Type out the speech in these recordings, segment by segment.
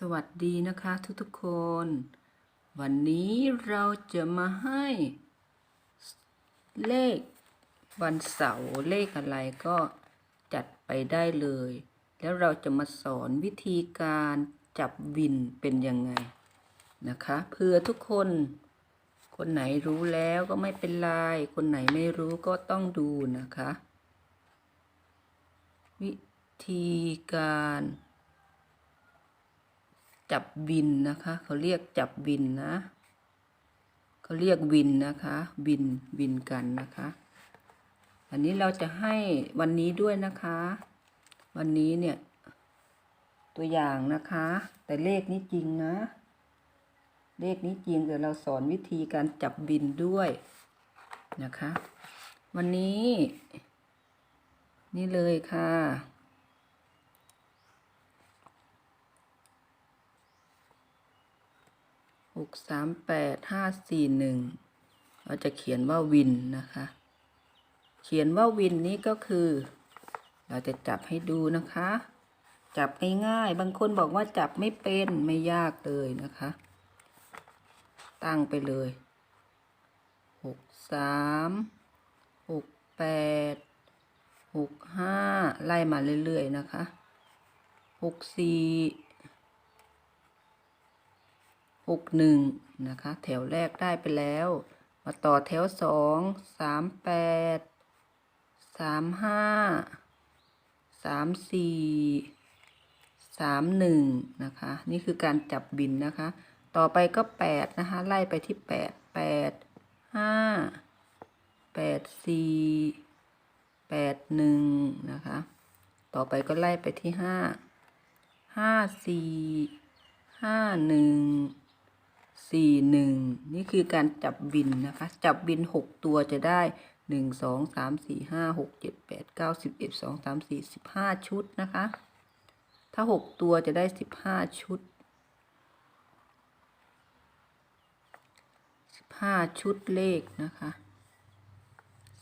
สวัสดีนะคะทุกๆคน วันนี้เราจะมาให้เลขวันเสาร์เลขอะไรก็จัดไปได้เลย แล้วเราจะมาสอนวิธีการจับวินเป็นยังไงนะคะเพื่อทุกคน คนไหนรู้แล้วก็ไม่เป็นไร คนไหนไม่รู้ก็ต้องดูนะคะ วิธีการ จับวินนะคะ เขาเรียกจับวินนะ เขาเรียกวินนะคะวินวินกันนะคะ อันนี้เราจะให้วันนี้ด้วยนะคะ วันนี้เนี่ยตัวอย่างนะคะ แต่เลขนี้จริงนะ เลขนี้จริงแต่เราสอนวิธีการจับบินด้วยนะคะ วันนี้ นี่เลยค่ะ หกสามแปดห้าสี่หนึ่งเราจะเขียนว่าวินนะคะ เขียนว่าวินนี้ก็คือ เราจะจับให้ดูนะคะ จับง่ายๆบางคนบอกว่าจับไม่เป็นไม่ยากเลยนะคะ ตั้งไปเลยหกสามหกแปดหกห้าไล่มาเรื่อยๆนะคะหกสี่ หกหนึ่งนะคะ แถวแรกได้ไปแล้ว มาต่อแถวสองสามแปดสามห้าสามสี่สามหนึ่งนะคะ นี่คือการจับบินนะคะ ต่อไปก็แปดนะคะ ไล่ไปที่แปดแปดห้าแปดสี่แปดหนึ่งนะคะ ต่อไปก็ไล่ไปที่ห้าห้าสี่ห้าหนึ่ง สี่หนึ่งนี่คือการจับบินนะคะ จับบินหกตัวจะได้หนึ่งสองสามสี่ห้าหกเจ็ดแปดเก้าสิบเอ็ดสองสามสี่สิบห้าชุดนะคะ ถ้าหกตัวจะได้สิบห้าชุดสิบห้าชุดเลขนะคะ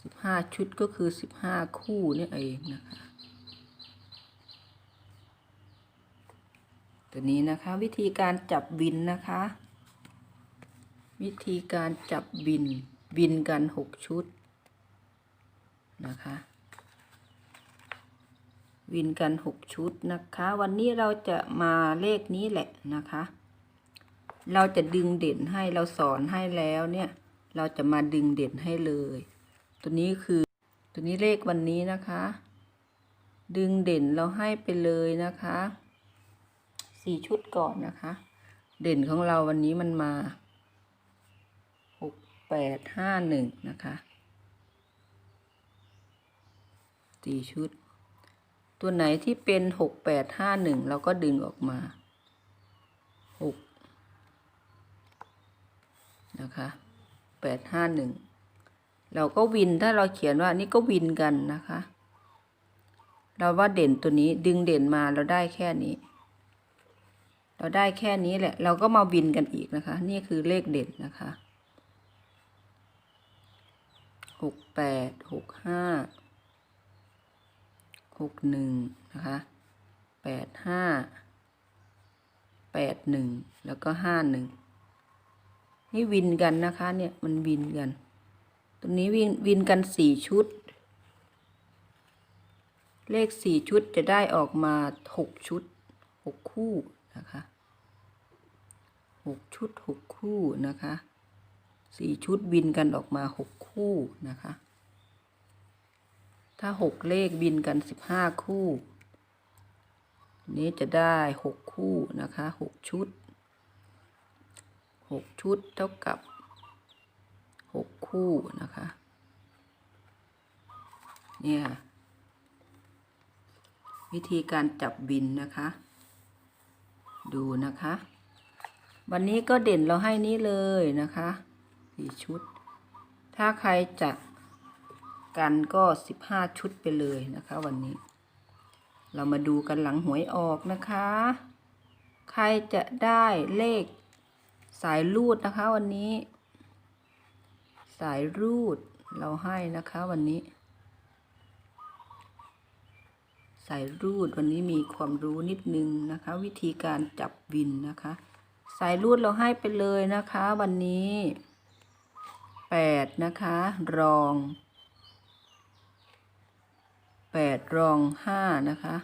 สิบห้าชุดก็คือสิบห้าคู่นี่เองนะคะตัวนี้นะคะวิธีการจับบินนะคะ วิธีการจับบินบินกันหกชุดนะคะวินกันหกชุดนะคะ วันนี้เราจะมาเลขนี้แหละนะคะ เราจะดึงเด่นให้เราสอนให้แล้วเนี่ย เราจะมาดึงเด่นให้เลย ตัวนี้คือตัวนี้เลขวันนี้นะคะ ดึงเด่นเราให้ไปเลยนะคะสี่ชุดก่อนนะคะ เด่นของเราวันนี้มันมา แปดห้าหนึ่งนะคะสี่ชุด ตัวไหนที่เป็นหกแปดห้าหนึ่งเราก็ดึงออกมาหกนะคะแปดห้าหนึ่งเราก็วินถ้าเราเขียนว่านี่ก็วินกันนะคะ เราว่าเด่นตัวนี้ดึงเด่นมาเราได้แค่นี้ เราได้แค่นี้แหละ เราก็มาวินกันอีกนะคะ นี่คือเลขเด่นนะคะ หกแปดหกห้าหกหนึ่งนะคะแปดห้าแปดหนึ่งแล้วก็ห้าหนึ่งนี่วินกันนะคะเนี่ยมันวินกัน ตรงนี้วินวินกันสี่ชุด เลขสี่ชุดจะได้ออกมาหกชุดหกคู่นะคะหกชุดหกคู่นะคะ สี่ชุดบินกันออกมาหกคู่นะคะ ถ้าหกเลขบินกันสิบห้าคู่ นี้จะได้หกคู่นะคะหกชุดหกชุดเท่ากับหกคู่นะคะเนี่ยวิธีการจับบินนะคะ ดูนะคะ วันนี้ก็เด่นเราให้นี้เลยนะคะ สี่ชุด ถ้าใครจะกันก็สิบห้าชุดไปเลยนะคะ วันนี้ เรามาดูกันหลังหวยออกนะคะ ใครจะได้เลขสายรูดนะคะวันนี้ สายรูดเราให้นะคะวันนี้ สายรูดวันนี้มีความรู้นิดนึงนะคะ วิธีการจับวินนะคะ สายรูดเราให้ไปเลยนะคะวันนี้ แปดนะคะ รองแปดรองห้านะคะ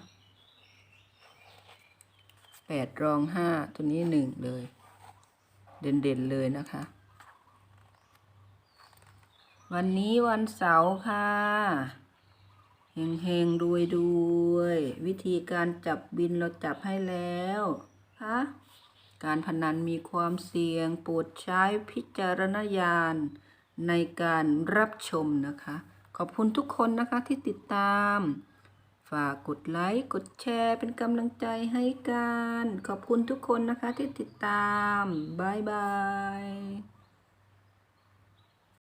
แปดรองห้าตัวนี้หนึ่งเลย เด่นๆเลยนะคะ วันนี้วันเสาร์ค่ะเฮงเฮงๆรวยรวย วิธีการจับบินเราจับให้แล้วคะการพนันมีความเสี่ยงโปรดใช้พิจารณญาณ ในการรับชมนะคะ ขอบคุณทุกคนนะคะที่ติดตาม ฝากกดไลค์ กดแชร์ เป็นกำลังใจให้กัน ขอบคุณทุกคนนะคะที่ติดตาม บ๊ายบาย